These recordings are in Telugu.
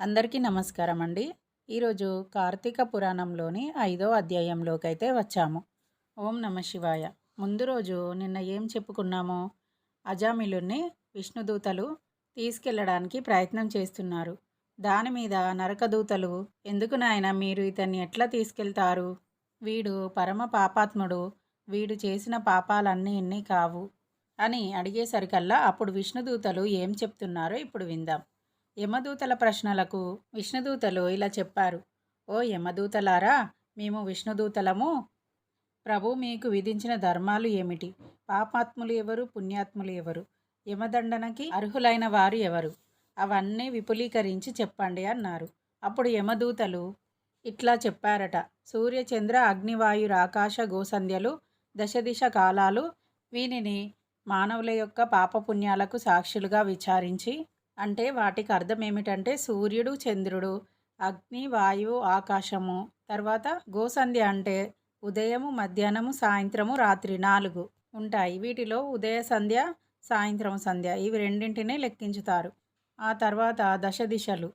అందరికీ నమస్కారం అండి ఈరోజు కార్తీక పురాణంలోని ఐదో అధ్యాయంలోకి అయితే వచ్చాము. ఓం నమ శివాయ. ముందు రోజు నిన్న ఏం చెప్పుకున్నామో అజామిలుని విష్ణుదూతలు తీసుకెళ్ళడానికి ప్రయత్నం చేస్తున్నారు. దాని మీద నరకదూతలు ఎందుకు నాయన మీరు ఇతన్ని ఎట్లా తీసుకెళ్తారు? వీడు పరమ పాపాత్ముడు వీడు చేసిన పాపాలన్నీ ఇన్ని కావు అని అడిగేసరికల్లా అప్పుడు విష్ణుదూతలు ఏం చెప్తున్నారో ఇప్పుడు విందాం. యమదూతల ప్రశ్నలకు విష్ణుదూతలు ఇలా చెప్పారు. ఓ యమదూతలారా మేము విష్ణుదూతలము. ప్రభు మీకు విధించిన ధర్మాలు ఏమిటి? పాపాత్ములు ఎవరు? పుణ్యాత్ములు ఎవరు? యమదండనకి అర్హులైన వారు ఎవరు? అవన్నీ విపులీకరించి చెప్పండి అన్నారు. అప్పుడు యమదూతలు ఇట్లా చెప్పారట. సూర్యచంద్ర అగ్నివాయు ఆకాశ గోసంధ్యలు దశదిశ కాలాలు వీనిని మానవుల యొక్క పాపపుణ్యాలకు సాక్షులుగా విచారించి అంటే వాటికి అర్థం ఏమిటంటే సూర్యుడు చంద్రుడు అగ్ని వాయువు ఆకాశము తర్వాత గోసంధ్య అంటే ఉదయము మధ్యాహ్నము సాయంత్రము రాత్రి నాలుగు ఉంటాయి. వీటిలో ఉదయ సంధ్య సాయంత్రం సంధ్య ఇవి రెండింటినే లెక్కించుతారు. ఆ తర్వాత దశ దిశలు.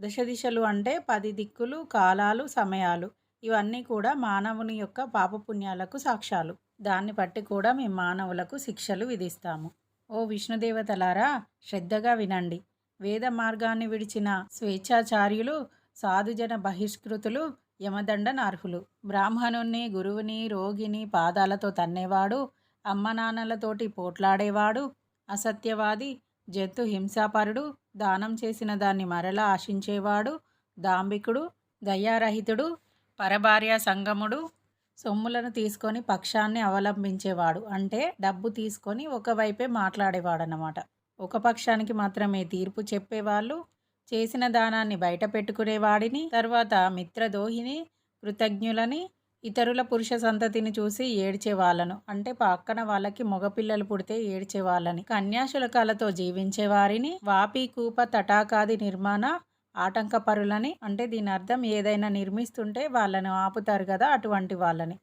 దశ దిశలు అంటే పది దిక్కులు కాలాలు సమయాలు. ఇవన్నీ కూడా మానవుని యొక్క పాపపుణ్యాలకు సాక్ష్యాలు. దాన్ని బట్టి కూడా మేము మానవులకు శిక్షలు విధిస్తాము. ఓ విష్ణుదేవతలారా శ్రద్ధగా వినండి. వేద మార్గాన్ని విడిచిన స్వేచ్ఛాచార్యులు సాధుజన బహిష్కృతులు యమదండనార్హులు బ్రాహ్మణుణ్ణి గురువుని రోగిని పాదాలతో తన్నేవాడు అమ్మ నాన్నలతోటి పోట్లాడేవాడు అసత్యవాది జంతు హింసాపరుడు దానం చేసిన దాన్ని మరలా ఆశించేవాడు దాంబికుడు దయారహితుడు పరభార్య సంగముడు సొమ్ములను తీసుకొని పక్షాన్ని అవలంబించేవాడు. అంటే డబ్బు తీసుకొని ఒకవైపే మాట్లాడేవాడనమాట ఒక పక్షానికి మాత్రమే తీర్పు చెప్పేవాళ్ళు చేసిన దానాన్ని బయట పెట్టుకునేవాడిని తర్వాత మిత్రదోహిని కృతజ్ఞులని ఇతరుల పురుష సంతతిని చూసి ఏడ్చే వాళ్ళను అంటే పక్కన వాళ్ళకి మగపిల్లలు పుడితే ఏడ్చే వాళ్ళని కన్యాశులకాలతో జీవించే వారిని వాపి కూప తటాకాది నిర్మాణ ఆటంకపరులని అంటే దీని అర్థం ఏదైనా నిర్మిస్తుంటే వాళ్ళను ఆపుతారు కదా అటువంటి వాళ్ళని.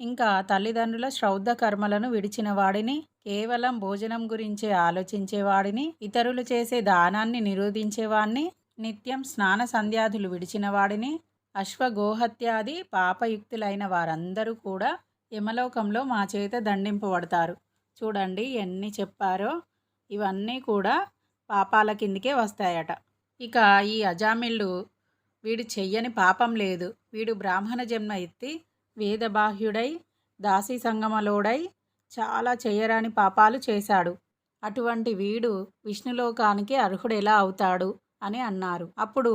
ఇంకా తల్లిదండ్రుల శ్రౌద్ధ కర్మలను విడిచిన వాడిని కేవలం భోజనం గురించే ఆలోచించేవాడిని ఇతరులు చేసే దానాన్ని నిరోధించేవాడిని నిత్యం స్నాన సంధ్యాధులు విడిచిన వాడిని అశ్వగోహత్యాది పాపయుక్తులైన వారందరూ కూడా యమలోకంలో మా చేత దండింపబడతారు. చూడండి ఎన్ని చెప్పారో. ఇవన్నీ కూడా పాపాల కిందికే వస్తాయట. ఇక ఈ అజామిళ్ళు వీడు చెయ్యని పాపం లేదు. వీడు బ్రాహ్మణ జన్మ ఎత్తి వేదబాహ్యుడై దాసీ సంగమలోడై చాలా చేయరాని పాపాలు చేశాడు. అటువంటి వీడు విష్ణులోకానికి అర్హుడెలా అవుతాడు అని అన్నారు. అప్పుడు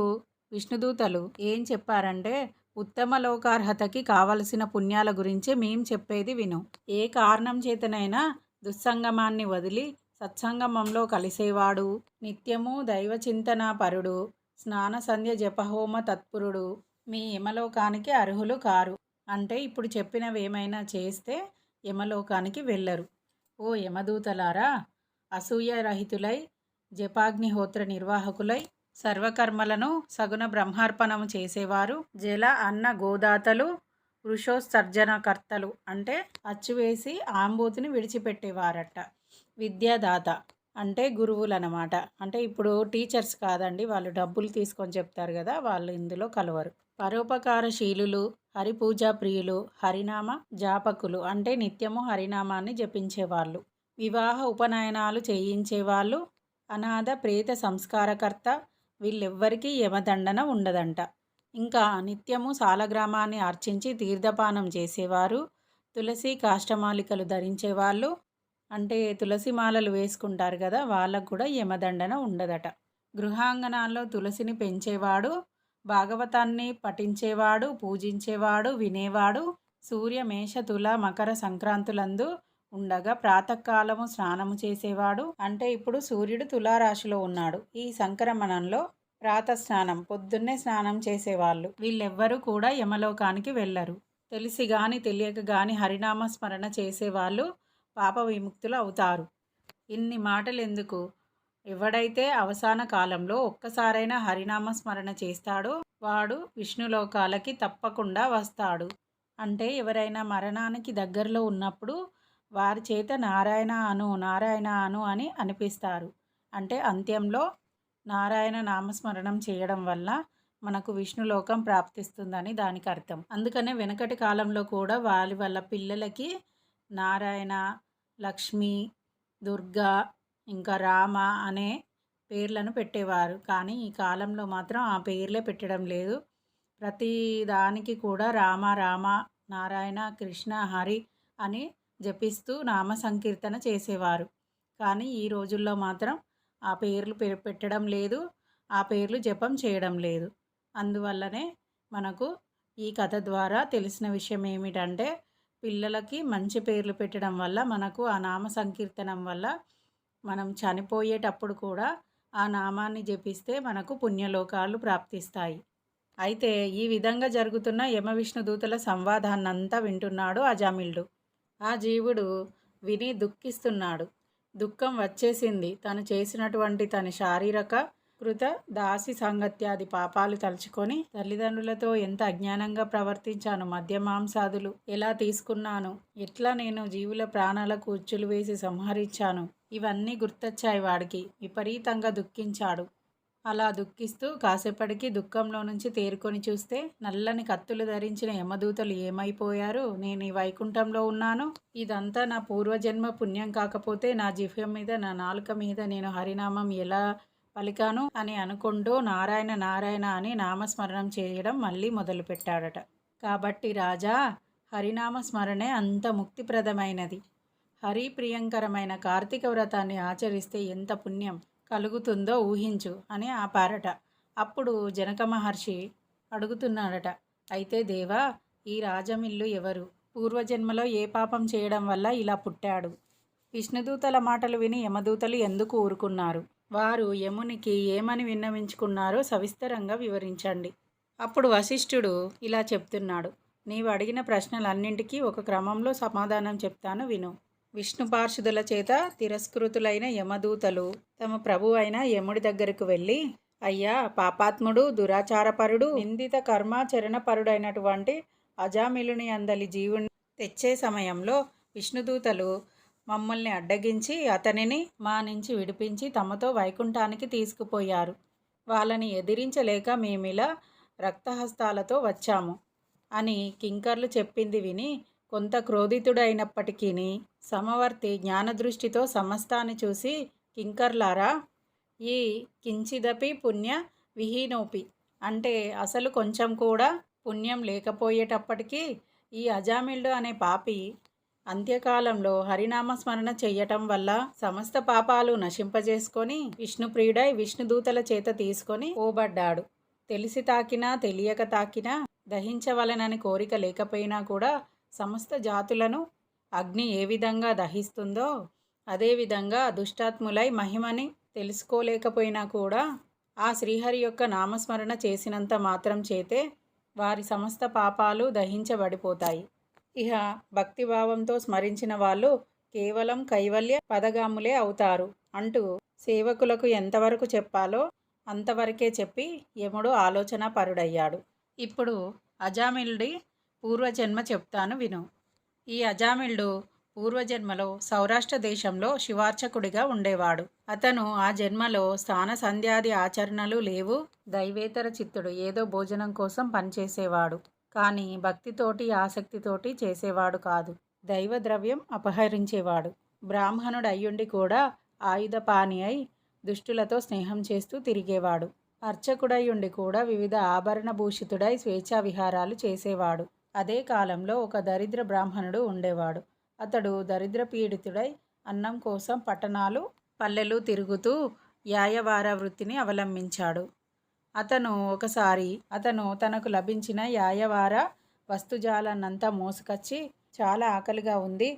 విష్ణుదూతలు ఏం చెప్పారంటే ఉత్తమ లోకార్హతకి కావలసిన పుణ్యాల గురించి మేం చెప్పేది విను. ఏ కారణం చేతనైనా దుస్సంగమాన్ని వదిలి సత్సంగమంలో కలిసేవాడు. నిత్యము దైవ చింతన పరుడు స్నాన సంధ్య జపహోమ తత్పురుడు. మీ యమలోకానికి అర్హులు కారు. అంటే ఇప్పుడు చెప్పినవి ఏమైనా చేస్తే యమలోకానికి వెళ్ళరు. ఓ యమదూతలారా! అసూయరహితులై జపాగ్నిహోత్ర నిర్వాహకులై సర్వకర్మలను సగుణ బ్రహ్మార్పణము చేసేవారు. జల అన్న గోదాతలు వృషోత్సర్జనకర్తలు అంటే అచ్చువేసి ఆంబూతిని విడిచిపెట్టేవారట. విద్యాదాత అంటే గురువులు అనమాట అంటే ఇప్పుడు టీచర్స్ కాదండి వాళ్ళు డబ్బులు తీసుకొని చెప్తారు కదా వాళ్ళు ఇందులో కలవరు. పరోపకారశీలులు హరిపూజా ప్రియులు హరినామ జాపకులు అంటే నిత్యము హరినామాన్ని జపించేవాళ్ళు. వివాహ ఉపనయనాలు చేయించేవాళ్ళు. అనాథ ప్రేత సంస్కారకర్త వీళ్ళెవ్వరికీ యమదండన ఉండదంట. ఇంకా నిత్యము సాలగ్రామాన్ని అర్చించి తీర్థపానం చేసేవారు. తులసి కాష్టమాలికలు ధరించేవాళ్ళు. అంటే తులసి మాలలు వేసుకుంటారు కదా వాళ్ళకు కూడా యమదండన ఉండదట. గృహాంగణాల్లో తులసిని పెంచేవాడు భాగవతాన్ని పఠించేవాడు పూజించేవాడు వినేవాడు సూర్య మేష తుల మకర సంక్రాంతులందు ఉండగా ప్రాతకాలము స్నానము చేసేవాడు. అంటే ఇప్పుడు సూర్యుడు తులారాశిలో ఉన్నాడు. ఈ సంక్రమణంలో ప్రాత స్నానం పొద్దున్నే స్నానం చేసేవాళ్ళు. వీళ్ళెవ్వరూ కూడా యమలోకానికి వెళ్ళరు. తెలిసి గాని తెలియక గాని హరినామ స్మరణ చేసేవాళ్ళు. పాప విముక్తులు అవుతారు. ఇన్ని మాటలు ఎందుకు ఎవడైతే అవసాన కాలంలో ఒక్కసారైనా హరినామ స్మరణ చేస్తాడో వాడు విష్ణులోకాలకి తప్పకుండా వస్తాడు. అంటే ఎవరైనా మరణానికి దగ్గరలో ఉన్నప్పుడు వారి చేత నారాయణ అను నారాయణ అను అని అనిపిస్తారు. అంటే అంత్యంలో నారాయణ నామస్మరణం చేయడం వల్ల మనకు విష్ణులోకం ప్రాప్తిస్తుందని దానికి అర్థం అందుకనే వెనకటి కాలంలో కూడా వాళ్ళ వాళ్ళ పిల్లలకి నారాయణ లక్ష్మి దుర్గా ఇంకా రామ అనే పేర్లను పెట్టేవారు. కానీ ఈ కాలంలో మాత్రం ఆ పేర్లే పెట్టడం లేదు. ప్రతి దానికి కూడా రామ రామ నారాయణ కృష్ణ హరి అని జపిస్తూ నామ సంకీర్తన చేసేవారు. కానీ ఈ రోజుల్లో మాత్రం ఆ పేర్లు పె- పెట్టడం లేదు. ఆ పేర్లు జపం చేయడం లేదు. అందువల్లనే మనకు ఈ కథ ద్వారా తెలిసిన విషయం ఏమిటంటే పిల్లలకి మంచి పేర్లు పెట్టడం వల్ల మనకు ఆ నామ సంకీర్తనం వల్ల మనం చనిపోయేటప్పుడు కూడా ఆ నామాన్ని జపిస్తే మనకు పుణ్యలోకాలు ప్రాప్తిస్తాయి. అయితే ఈ విధంగా జరుగుతున్న యమవిష్ణు దూతల సంవాదాన్నంతా వింటున్నాడు అజామిల్డు ఆ జీవుడు విని దుఃఖిస్తున్నాడు. దుఃఖం వచ్చేసింది. తను చేసినటువంటి తన శారీరక కృత దాసి సాంగత్యాది పాపాలు తలుచుకొని తల్లిదండ్రులతో ఎంత అజ్ఞానంగా ప్రవర్తించాను మద్యమాంసాదులు ఎలా తీసుకున్నాను? ఎట్లా నేను జీవుల ప్రాణాలకు ఉచ్చులు వేసి సంహరించాను? ఇవన్నీ గుర్తొచ్చాయి వాడికి. విపరీతంగా దుఃఖించాడు. అలా దుఃఖిస్తూ కాసేపటికి దుఃఖంలో నుంచి తేరుకొని చూస్తే నల్లని కత్తులు ధరించిన యమదూతలు ఏమైపోయారు? నేను ఈ వైకుంఠంలో ఉన్నాను. ఇదంతా నా పూర్వజన్మ పుణ్యం కాకపోతే నా జిహ్వ మీద నా నాలుక మీద నేను హరినామం ఎలా పలికాను అని అనుకుంటూ నారాయణ నారాయణ అని నామస్మరణం చేయడం మళ్ళీ మొదలుపెట్టాడట. కాబట్టి రాజా హరినామస్మరణే అంత ముక్తిప్రదమైనది. హరి ప్రియంకరమైన కార్తీక వ్రతాన్ని ఆచరిస్తే ఎంత పుణ్యం కలుగుతుందో ఊహించు అని ఆపారట. అప్పుడు జనక మహర్షి అడుగుతున్నాడట అయితే దేవా ఈ రాజమిల్లు ఎవరు? పూర్వజన్మలో ఏ పాపం చేయడం వల్ల ఇలా పుట్టాడు? విష్ణుదూతల మాటలు విని యమదూతలు ఎందుకు ఊరుకున్నారు? వారు యమునికి ఏమని విన్నవించుకున్నారో సవిస్తరంగా వివరించండి. అప్పుడు వశిష్ఠుడు ఇలా చెప్తున్నాడు. నీవు అడిగిన ప్రశ్నలన్నింటికీ ఒక క్రమంలో సమాధానం చెప్తాను విను. విష్ణు పార్షుదుల చేత తిరస్కృతులైన యమదూతలు తమ ప్రభు అయిన యముడి దగ్గరకు వెళ్ళి అయ్యా పాపాత్ముడు దురాచారపరుడు నిందిత కర్మాచరణపరుడైనటువంటి అజామిలుని అందలి జీవుని తెచ్చే సమయంలో విష్ణుదూతలు మమ్మల్ని అడ్డగించి అతనిని మా నుంచి విడిపించి తమతో వైకుంఠానికి తీసుకుపోయారు. వాళ్ళని ఎదిరించలేక మేమిలా రక్తహస్తాలతో వచ్చాము అని కింకర్లు చెప్పింది విని కొంత క్రోధితుడైనప్పటికీ సమవర్తి జ్ఞానదృష్టితో సమస్తాన్ని చూసి కింకర్లారా ఈ కించిదపి పుణ్య విహీనోపి అంటే అసలు కొంచెం కూడా పుణ్యం లేకపోయేటప్పటికీ ఈ అజామిల్డు అనే పాపి అంత్యకాలంలో హరినామ స్మరణ చెయ్యటం వల్ల సమస్త పాపాలు నశింపజేసుకొని విష్ణుప్రియుడై విష్ణుదూతల చేత తీసుకొని పోబడ్డాడు. తెలిసి తాకినా తెలియక తాకినా దహించవలనని కోరిక లేకపోయినా కూడా సమస్త జాతులను అగ్ని ఏ విధంగా దహిస్తుందో అదేవిధంగా దుష్టాత్ములై మహిమని తెలుసుకోలేకపోయినా కూడా ఆ శ్రీహరి యొక్క నామస్మరణ చేసినంత మాత్రం చేతే వారి సమస్త పాపాలు దహించబడిపోతాయి. ఇహ భక్తిభావంతో స్మరించిన వాళ్ళు కేవలం కైవల్య పదగాములే అవుతారు అంటూ సేవకులకు ఎంతవరకు చెప్పాలో అంతవరకే చెప్పి యముడు ఆలోచన పరుడయ్యాడు. ఇప్పుడు అజామిల్డి పూర్వజన్మ చెప్తాను విను. ఈ అజామిల్డు పూర్వజన్మలో సౌరాష్ట్ర దేశంలో శివార్చకుడిగా ఉండేవాడు. అతను ఆ జన్మలో స్థాన సంధ్యాది ఆచరణలు లేవు దైవేతర చిత్తుడు ఏదో భోజనం కోసం పనిచేసేవాడు. కానీ భక్తితోటి ఆసక్తితోటి చేసేవాడు కాదు. దైవ ద్రవ్యం అపహరించేవాడు. బ్రాహ్మణుడు అయ్యుండి కూడా ఆయుధపాని అయి దుష్టులతో స్నేహం చేస్తూ తిరిగేవాడు. అర్చకుడై ఉండి కూడా వివిధ ఆభరణ భూషితుడై స్వేచ్ఛా విహారాలు చేసేవాడు. అదే కాలంలో ఒక దరిద్ర బ్రాహ్మణుడు ఉండేవాడు. అతడు దరిద్ర పీడితుడై అన్నం కోసం పట్టణాలు పల్లెలు తిరుగుతూ యాయవార వృత్తిని అవలంబించాడు. అతను ఒకసారి అతను తనకు లభించిన యాయవార వస్తుజాలన్నంతా మోసుకొచ్చి చాలా ఆకలిగా ఉంది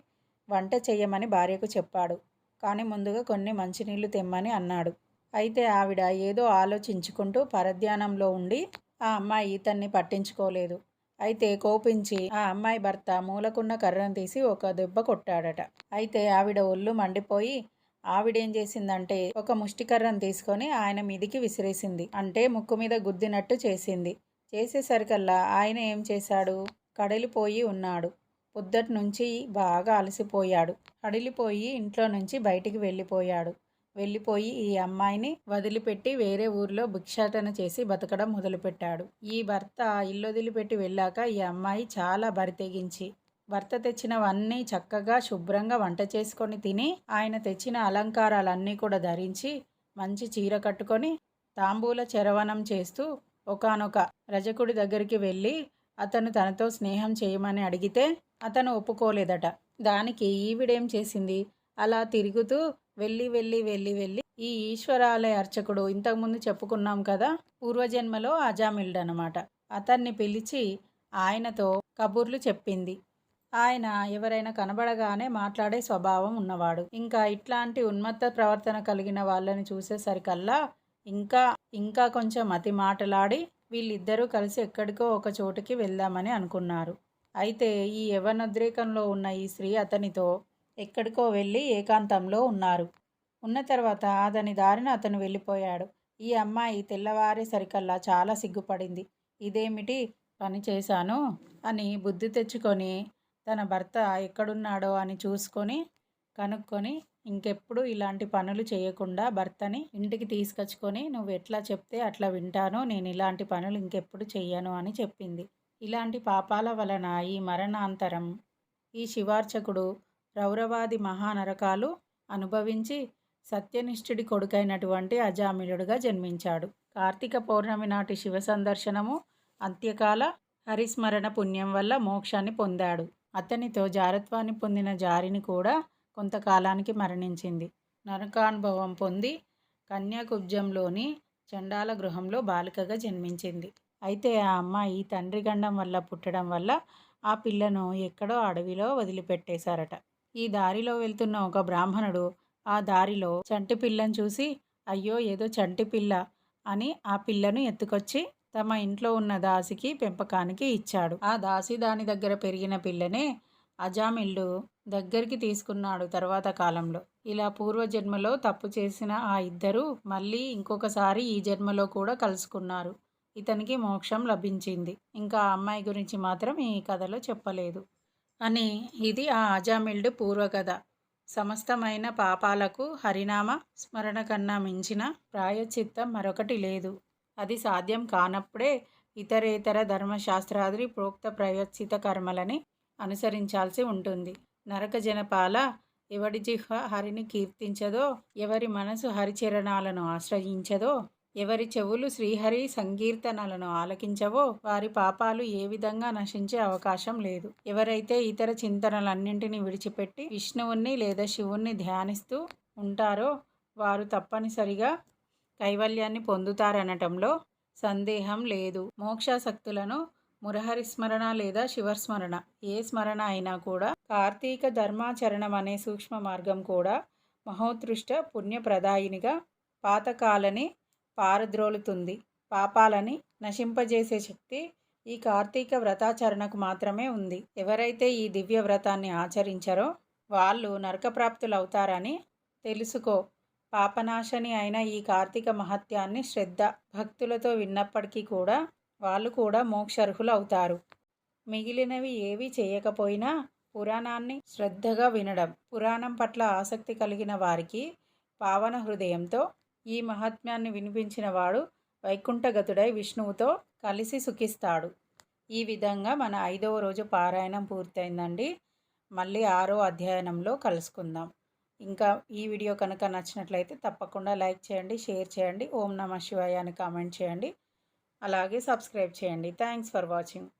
వంట చెయ్యమని భార్యకు చెప్పాడు. కానీ ముందుగా కొన్ని మంచినీళ్ళు తెమ్మని అన్నాడు. అయితే ఆవిడ ఏదో ఆలోచించుకుంటూ పరధ్యానంలో ఉండి ఆ అమ్మాయి ఇతన్ని పట్టించుకోలేదు. అయితే కోపించి ఆ అమ్మాయి భర్త మూలకున్న కర్రను తీసి ఒక దెబ్బ కొట్టాడట. అయితే ఆవిడ ఒళ్ళు మండిపోయి ఆవిడేం చేసిందంటే ఒక ముష్టికర్రను తీసుకొని ఆయన మీదికి విసిరేసింది. అంటే ముక్కు మీద గుద్దినట్టు చేసింది. చేసేసరికల్లా ఆయన ఏం చేశాడు? కడలిపోయి ఉన్నాడు. పొద్దటి నుంచి బాగా అలసిపోయాడు. కడిలిపోయి ఇంట్లో నుంచి బయటికి వెళ్ళిపోయాడు. వెళ్ళిపోయి ఈ అమ్మాయిని వదిలిపెట్టి వేరే ఊర్లో భిక్షాటన చేసి బతకడం మొదలుపెట్టాడు. ఈ భర్త ఇల్లు వదిలిపెట్టి వెళ్ళాక ఈ అమ్మాయి చాలా బరితెగించి భర్త తెచ్చినవన్నీ చక్కగా శుభ్రంగా వంట చేసుకొని తిని ఆయన తెచ్చిన అలంకారాలన్నీ కూడా ధరించి మంచి చీర కట్టుకొని తాంబూల చరవణం చేస్తూ ఒకానొక రజకుడి దగ్గరికి వెళ్ళి అతను తనతో స్నేహం చేయమని అడిగితే అతను ఒప్పుకోలేదట. దానికి ఈవిడేం చేసింది? అలా తిరుగుతూ వెళ్ళి వెళ్ళి వెళ్ళి వెళ్ళి ఈ ఈశ్వరాలయ అర్చకుడు ఇంతకుముందు చెప్పుకున్నాం కదా పూర్వజన్మలో అజామిల్డ్ అనమాట అతన్ని పిలిచి ఆయనతో కబుర్లు చెప్పింది. ఆయన ఎవరైనా కనబడగానే మాట్లాడే స్వభావం ఉన్నవాడు. ఇంకా ఇట్లాంటి ఉన్మత్త ప్రవర్తన కలిగిన వాళ్ళని చూసేసరికల్లా ఇంకా ఇంకా కొంచెం అతి మాటలాడి వీళ్ళిద్దరూ కలిసి ఎక్కడికో ఒక చోటుకి వెళ్దామని అనుకున్నారు. అయితే ఈ యవనోద్రేకంలో ఉన్న ఈ స్త్రీ అతనితో ఎక్కడికో వెళ్ళి ఏకాంతంలో ఉన్నారు. ఉన్న తర్వాత అతని దారిన అతను వెళ్ళిపోయాడు. ఈ అమ్మాయి తెల్లవారేసరికల్లా చాలా సిగ్గుపడింది. ఇదేమిటి పని చేశాను? అని బుద్ధి తెచ్చుకొని తన భర్త ఎక్కడున్నాడో అని చూసుకొని కనుక్కొని ఇంకెప్పుడు ఇలాంటి పనులు చేయకుండా భర్తని ఇంటికి తీసుకొచ్చుకొని నువ్వు ఎట్లా చెప్తే అట్లా వింటాను నేను ఇలాంటి పనులు ఇంకెప్పుడు చెయ్యను అని చెప్పింది. ఇలాంటి పాపాల వలన ఈ మరణాంతరం ఈ శివార్చకుడు రౌరవాది మహానరకాలు అనుభవించి సత్యనిష్ఠుడి కొడుకైనటువంటి అజామిలుడుగా జన్మించాడు. కార్తీక పౌర్ణమి నాటి శివ సందర్శనము అంత్యకాల హరిస్మరణ పుణ్యం వల్ల మోక్షాన్ని పొందాడు. అతనితో జారత్వాన్ని పొందిన జారిని కూడా కొంతకాలానికి మరణించింది. నరకానుభవం పొంది కన్యాకుబ్జంలోని చండాల గృహంలో బాలికగా జన్మించింది. అయితే ఆ అమ్మాయి తండ్రి గండం వల్ల పుట్టడం వల్ల ఆ పిల్లను ఎక్కడో అడవిలో వదిలిపెట్టేశారట. ఈ దారిలో వెళ్తున్న ఒక బ్రాహ్మణుడు ఆ దారిలో చంటి పిల్లను చూసి అయ్యో ఏదో చంటి పిల్ల అని ఆ పిల్లను ఎత్తుకొచ్చి తమ ఇంట్లో ఉన్న దాసికి పెంపకానికి ఇచ్చాడు. ఆ దాసి దాని దగ్గర పెరిగిన పిల్లనే అజామిల్లు దగ్గరికి తీసుకున్నాడు తర్వాత కాలంలో. ఇలా పూర్వజన్మలో తప్పు చేసిన ఆ ఇద్దరు మళ్ళీ ఇంకొకసారి ఈ జన్మలో కూడా కలుసుకున్నారు. ఇతనికి మోక్షం లభించింది. ఇంకా ఆ అమ్మాయి గురించి మాత్రం ఈ కథలో చెప్పలేదు. అని ఇది ఆ అజామిల్డ్ పూర్వకథ. సమస్తమైన పాపాలకు హరినామ స్మరణ కన్నా మించిన ప్రాయచిత్తం మరొకటి లేదు. అది సాధ్యం కానప్పుడే ఇతరేతర ధర్మశాస్త్రాది ప్రోక్త ప్రయత్సిత కర్మలని అనుసరించాల్సి ఉంటుంది. నరక జనపాల ఎవడి జిహ్వ హరిని కీర్తించదో ఎవరి మనసు హరిచరణాలను ఆశ్రయించదో ఎవరి చెవులు శ్రీహరి సంకీర్తనలను ఆలకించవో వారి పాపాలు ఏ విధంగా నశించే అవకాశం లేదు. ఎవరైతే ఇతర చింతనలన్నింటినీ విడిచిపెట్టి విష్ణువుని లేదా శివుణ్ణి ధ్యానిస్తూ ఉంటారో వారు తప్పనిసరిగా కైవల్యాన్ని పొందుతారనటంలో సందేహం లేదు. మోక్షాసక్తులను మురహరి స్మరణ లేదా శివస్మరణ ఏ స్మరణ అయినా కూడా కార్తీక ధర్మాచరణం అనే సూక్ష్మ మార్గం కూడా మహోత్కృష్ట పుణ్యప్రదాయినిగా పాతకాలని పారద్రోలుతుంది. పాపాలని నశింపజేసే శక్తి ఈ కార్తీక వ్రతాచరణకు మాత్రమే ఉంది. ఎవరైతే ఈ దివ్య వ్రతాన్ని ఆచరించారో వాళ్ళు నరకప్రాప్తులవుతారని తెలుసుకో. పాపనాశని అయిన ఈ కార్తీక మహత్యాన్ని శ్రద్ధ భక్తులతో విన్నప్పటికీ కూడా వాళ్ళు కూడా మోక్షర్హులు అవుతారు మిగిలినవి ఏవి చేయకపోయినా పురాణాన్ని శ్రద్ధగా వినడం పురాణం పట్ల ఆసక్తి కలిగిన వారికి పావన హృదయంతో ఈ మహాత్మ్యాన్ని వినిపించిన వాడు వైకుంఠగతుడై విష్ణువుతో కలిసి సుఖిస్తాడు. ఈ విధంగా మన ఐదవ రోజు పారాయణం పూర్తయిందండి. మళ్ళీ ఆరో అధ్యయనంలో కలుసుకుందాం. ఇంకా ఈ వీడియో కనుక నచ్చినట్లయితే తప్పకుండా లైక్ చేయండి షేర్ చేయండి ఓం నమ శివాయ అని కామెంట్ చేయండి. అలాగే సబ్స్క్రైబ్ చేయండి. Thanks for watching.